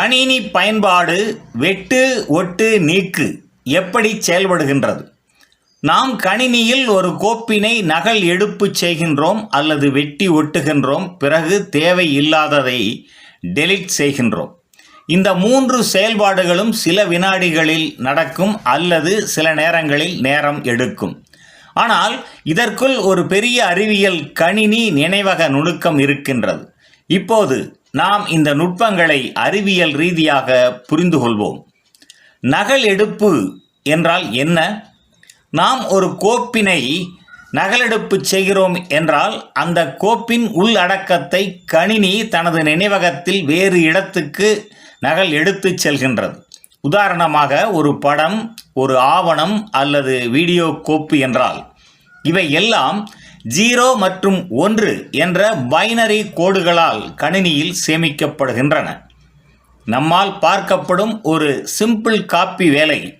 கணினி பயன்பாடு வெட்டு ஒட்டு நீக்கு எப்படி செயல்படுகின்றது? நாம் கணினியில் ஒரு கோப்பினை நகல் எடுப்பு செய்கின்றோம் அல்லது வெட்டி ஒட்டுகின்றோம் பிறகு தேவை இல்லாததை டெலீட் செய்கின்றோம். இந்த மூன்று செயல்பாடுகளும் சில வினாடிகளில் நடக்கும் அல்லது சில நேரங்களில் நேரம் எடுக்கும். ஆனால் இதற்குள் ஒரு பெரிய அறிவியல் கணினி நினைவக நுணுக்கம் இருக்கின்றது. இப்போது நாம் இந்த நுட்பங்களை அறிவியல் ரீதியாக புரிந்து கொள்வோம். நகல் எடுப்பு என்றால் என்ன? நாம் ஒரு கோப்பினை நகலெடுப்பு செய்கிறோம் என்றால் அந்த கோப்பின் உள்ளடக்கத்தை கணினி தனது நினைவகத்தில் வேறு இடத்துக்கு நகல் எடுத்துச் செல்கின்றது. உதாரணமாக ஒரு படம் ஒரு ஆவணம் அல்லது வீடியோ கோப்பு என்றால் இவை எல்லாம் ஜீரோ மற்றும் ஒன்று என்ற பைனரி கோடுகளால் கணினியில் சேமிக்கப்படுகின்றன. நம்மால் பார்க்கப்படும் ஒரு சிம்பிள் காப்பி வேலை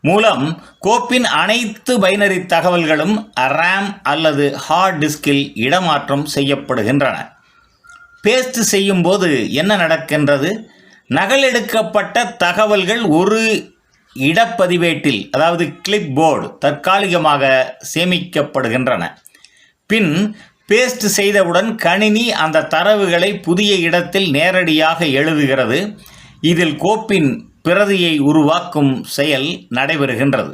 மூலம் கோப்பின் அனைத்து பைனரி தகவல்களும் ரேம் அல்லது ஹார்ட் டிஸ்கில் இடமாற்றம் செய்யப்படுகின்றன. பேஸ்ட் செய்யும்போது என்ன நடக்கின்றது? நகலெடுக்கப்பட்ட தகவல்கள் ஒரு இடப்பதிவேட்டில் அதாவது கிளிப் போர்டு தற்காலிகமாக சேமிக்கப்படுகின்றன. பின் பேஸ்ட் செய்தவுடன் கணினி அந்த தரவுகளை புதிய இடத்தில் நேரடியாக எழுதுகிறது. இதில் கோப்பின் பிரதியை உருவாக்கும் செயல் நடைபெறுகின்றது.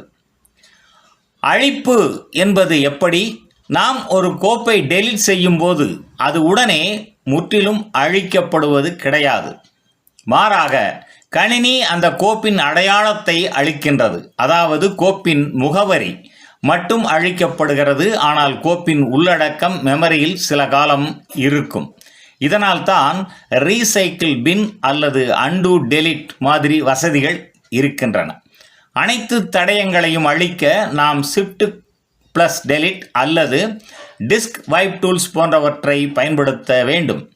அழிப்பு என்பது எப்படி? நாம் ஒரு கோப்பை டெலீட் செய்யும்போது அது உடனே முற்றிலும் அழிக்கப்படுவது கிடையாது. மாறாக கணினி அந்த கோப்பின் அடையாளத்தை அளிக்கின்றது அதாவது கோப்பின் முகவரி. மட்டும் அழிக்கப்படுகிறது. ஆனால் கோப்பின் உள்ளடக்கம் மெமரியில் சில காலம் இருக்கும். இதனால்தான் ரீசைக்கிள் பின் அல்லது அண்டு டெலிட் மாதிரி வசதிகள் இருக்கின்றன. அனைத்து தடயங்களையும் அழிக்க நாம் ஷிஃப்ட் ப்ளஸ் டெலிட் அல்லது டிஸ்க் வைப் டூல்ஸ் போன்றவற்றை பயன்படுத்த வேண்டும்.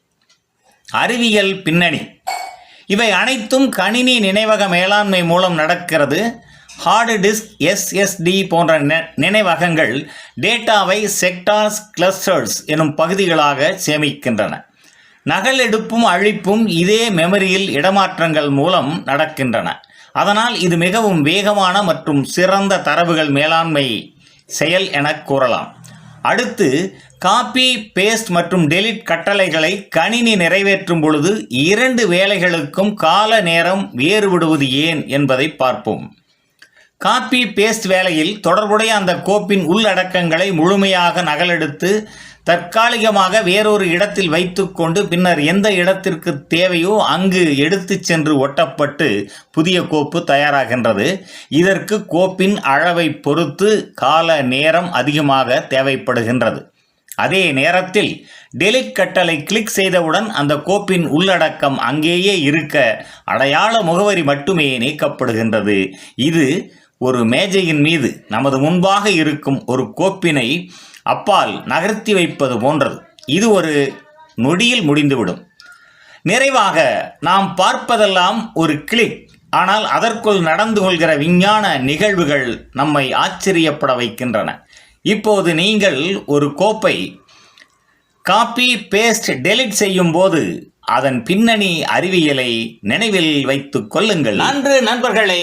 அறிவியல் பின்னணி. இவை அனைத்தும் கணினி நினைவக மேலாண்மை மூலம் நடக்கிறது. ஹார்டு டிஸ்க் எஸ்எஸ்டி போன்ற நெ- நினைவகங்கள் டேட்டாவை செக்டார்ஸ் கிளஸ்டர்ஸ் எனும் பகுதிகளாக சேமிக்கின்றன. நகல் எடுப்பும் அழிப்பும் இதே மெமரியில் இடமாற்றங்கள் மூலம் நடக்கின்றன. அதனால் இது மிகவும் வேகமான மற்றும் சிறந்த தரவுகள் மேலாண்மை செயல் என கூறலாம். அடுத்து காப்பி பேஸ்ட் மற்றும் டெலிட் கட்டளைகளை கணினி நிறைவேற்றும் பொழுது இரண்டு வேலைகளுக்கும் கால நேரம் வேறுபடுவது ஏன் என்பதை பார்ப்போம். காப்பி பேஸ்ட் வேலையில் தொடர்புடைய அந்த கோப்பின் உள்ளடக்கங்களை முழுமையாக நகலெடுத்து தற்காலிகமாக வேறொரு இடத்தில் வைத்துக்கொண்டு பின்னர் எந்த இடத்திற்கு தேவையோ அங்கு எடுத்து சென்று ஒட்டப்பட்டு புதிய கோப்பு தயாராகின்றது. இதற்கு கோப்பின் அளவை பொறுத்து கால நேரம் அதிகமாக தேவைப்படுகின்றது. அதே நேரத்தில் டெலிட் கட்டளை கிளிக் செய்தவுடன் அந்த கோப்பின் உள்ளடக்கம் அங்கேயே இருக்க அடையாள முகவரி மட்டுமே நீக்கப்படுகின்றது. இது ஒரு மேஜையின் மீது நமது முன்பாக இருக்கும் ஒரு கோப்பினை அப்பால் நகர்த்தி வைப்பது போன்றது. இது ஒரு நொடியில் முடிந்துவிடும். நிறைவாக நாம் பார்ப்பதெல்லாம் ஒரு கிளிக் ஆனால் அதற்குள் நடந்து கொள்கிற விஞ்ஞான நிகழ்வுகள் நம்மை ஆச்சரியப்பட வைக்கின்றன. இப்போது நீங்கள் ஒரு கோப்பை காப்பி பேஸ்ட் டெலிட் செய்யும் போது அதன் பின்னணி அறிவியலை நினைவில் வைத்துக் கொள்ளுங்கள். நன்று நண்பர்களே